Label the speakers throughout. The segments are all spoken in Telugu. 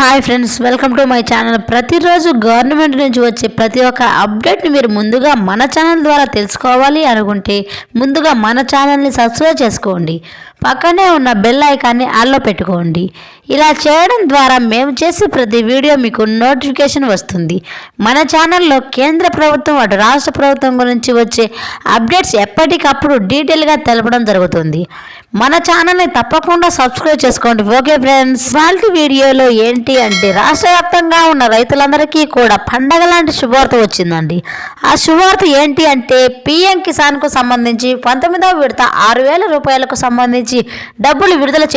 Speaker 1: Hi friends welcome to my channel ప్రతిరోజు గవర్నమెంట్ నుంచి వచ్చే ప్రతి ఒక్క అప్డేట్ని మీరు ముందుగా మన ఛానల్ ద్వారా తెలుసుకోవాలి అనుకుంటే ముందుగా మన ఛానల్ని సబ్స్క్రైబ్ చేసుకోండి. పక్కనే ఉన్న బెల్ ఐకాన్ని ఆల్లో పెట్టుకోండి. ఇలా చేయడం ద్వారా మేము చేసే ప్రతి వీడియో మీకు నోటిఫికేషన్ వస్తుంది. మన ఛానల్లో కేంద్ర ప్రభుత్వం అటు రాష్ట్ర ప్రభుత్వం గురించి వచ్చే అప్డేట్స్ ఎప్పటికప్పుడు డీటెయిల్గా తెలపడం జరుగుతుంది. మన ఛానల్ని తప్పకుండా సబ్స్క్రైబ్ చేసుకోండి. ఓకే ఫ్రెండ్స్ వాళ్ళ వీడియోలో ఏంటి అంటే రాష్ట్ర వ్యాప్తంగా ఉన్న రైతులందరికీ కూడా పండగ లాంటి శుభవార్త వచ్చిందండి. ఆ శుభవార్త ఏంటి అంటే పిఎం కిసాన్కు సంబంధించి పంతొమ్మిదవ విడత ఆరు వేల రూపాయలకు సంబంధించి డబ్బులు విడుదల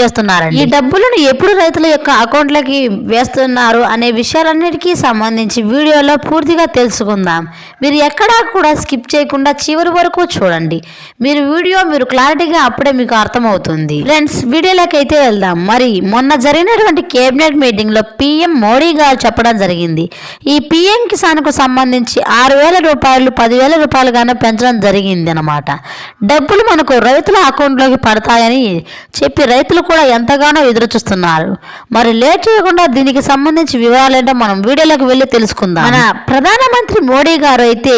Speaker 1: చేస్తున్నారండి. ఈ డబ్బులను ఎప్పుడు రైతుల యొక్క అకౌంట్లకి వేస్తున్నారు అనే విషయాలన్నిటికీ సంబంధించి వీడియోలో పూర్తిగా తెలుసుకుందాం. మీరు ఎక్కడా కూడా స్కిప్ చేయకుండా చివరి వరకు చూడండి. మీరు వీడియో మీరు క్లారిటీగా అప్పుడే మీకు అర్థమవుతుంది. ఫ్రెండ్స్ వీడియోలోకి అయితే వెళ్దాం. మరి మొన్న జరిగినటువంటి కేబినెట్ మీటింగ్లో పిఎం మోడీ గారు చెప్పడం జరిగింది. ఈ పిఎం కిసాన్కు సంబంధించి ఆరు వేల రూపాయలు పదివేల రూపాయలుగానే పెంచడం జరిగింది అనమాట డబ్బులు మనకు రైతుల అకౌంట్లోకి పడతాయని చెప్పి రైతులు కూడా ఎంతగానో ఎదురు చూస్తున్నారు. మరి లేట్ చేయకుండా దీనికి సంబంధించి వివరాలు ఏంటో మనం వీడియోలోకి వెళ్ళి తెలుసుకుందాం. మన ప్రధానమంత్రి మోడీ గారు అయితే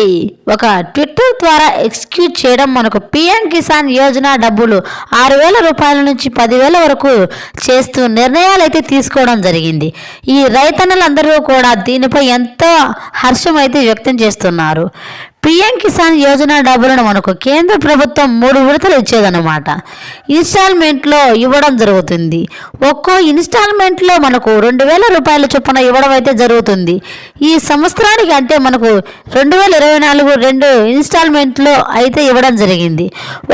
Speaker 1: ఒక ట్విట్టర్ ద్వారా ఎక్స్క్యూట్ చేయడం మనకు పిఎం కిసాన్ యోజన డబ్బులు ఆరు వేల రూపాయల నుంచి పదివేల వరకు చేస్తూ నిర్ణయాలు అయితే తీసుకోవడం జరిగింది. ఈ రైతన్నలందరూ కూడా దీనిపై ఎంతో హర్షం అయితే వ్యక్తం చేస్తున్నారు. పిఎం కిసాన్ యోజన డబ్బులను మనకు కేంద్ర ప్రభుత్వం మూడు విడతలు ఇచ్చేదన్నమాట. ఇన్స్టాల్మెంట్లో ఇవ్వడం జరుగుతుంది. ఒక్కో ఇన్స్టాల్మెంట్లో మనకు రెండు వేల రూపాయల చొప్పున ఇవ్వడం అయితే జరుగుతుంది. ఈ సంవత్సరానికి అంటే మనకు రెండు వేల ఇరవై నాలుగు రెండు ఇన్స్టాల్మెంట్లో అయితే ఇవ్వడం జరిగింది.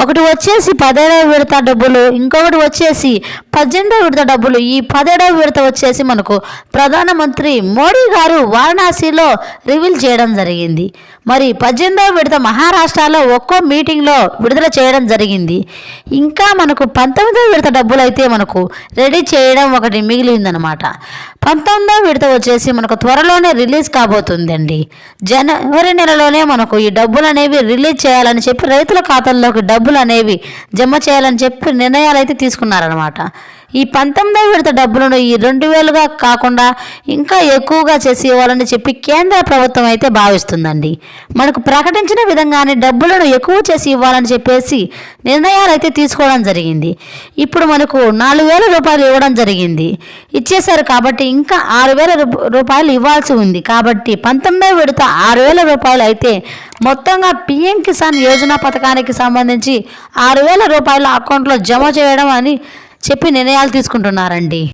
Speaker 1: ఒకటి వచ్చేసి పదిహేడవ విడత డబ్బులు ఇంకొకటి వచ్చేసి పద్దెనిమిదవ విడత డబ్బులు. ఈ పదిహేడవ విడత వచ్చేసి మనకు ప్రధానమంత్రి మోడీ గారు వారణాసిలో రివీల్ చేయడం జరిగింది. మరి పద్దెనిమిదవ విడత మహారాష్ట్రలో ఒక్కో మీటింగ్లో విడుదల చేయడం జరిగింది. ఇంకా మనకు పంతొమ్మిదవ విడత డబ్బులు అయితే మనకు రెడీ చేయడం ఒకటి మిగిలిందనమాట పంతొమ్మిదవ విడత వచ్చేసి మనకు త్వరలోనే రిలీజ్ కాబోతుందండి. జనవరి నెలలోనే మనకు ఈ డబ్బులు అనేవి రిలీజ్ చేయాలని చెప్పి రైతుల ఖాతాల్లోకి డబ్బులు అనేవి జమ చేయాలని చెప్పి నిర్ణయాలు అయితే తీసుకున్నారనమాట ఈ పంతొమ్మిదవ విడత డబ్బులను ఈ రెండు వేలుగా కాకుండా ఇంకా ఎక్కువగా చేసి ఇవ్వాలని చెప్పి కేంద్ర ప్రభుత్వం అయితే భావిస్తుందండి. మనకు ప్రకటించిన విధంగానే డబ్బులను ఎక్కువ చేసి ఇవ్వాలని చెప్పేసి నిర్ణయాలు అయితే తీసుకోవడం జరిగింది. ఇప్పుడు మనకు నాలుగు వేల రూపాయలు ఇవ్వడం జరిగింది. ఇచ్చేశారు కాబట్టి ఇంకా ఆరు వేల రూపాయలు ఇవ్వాల్సి ఉంది. కాబట్టి పంతొమ్మిదవ విడత ఆరు వేల రూపాయలు అయితే మొత్తంగా పిఎం కిసాన్ యోజన పథకానికి సంబంధించి ఆరు వేల రూపాయల అకౌంట్లో జమ చేయడం అని చెప్పి నిర్ణయాలు తీసుకుంటున్నారండి.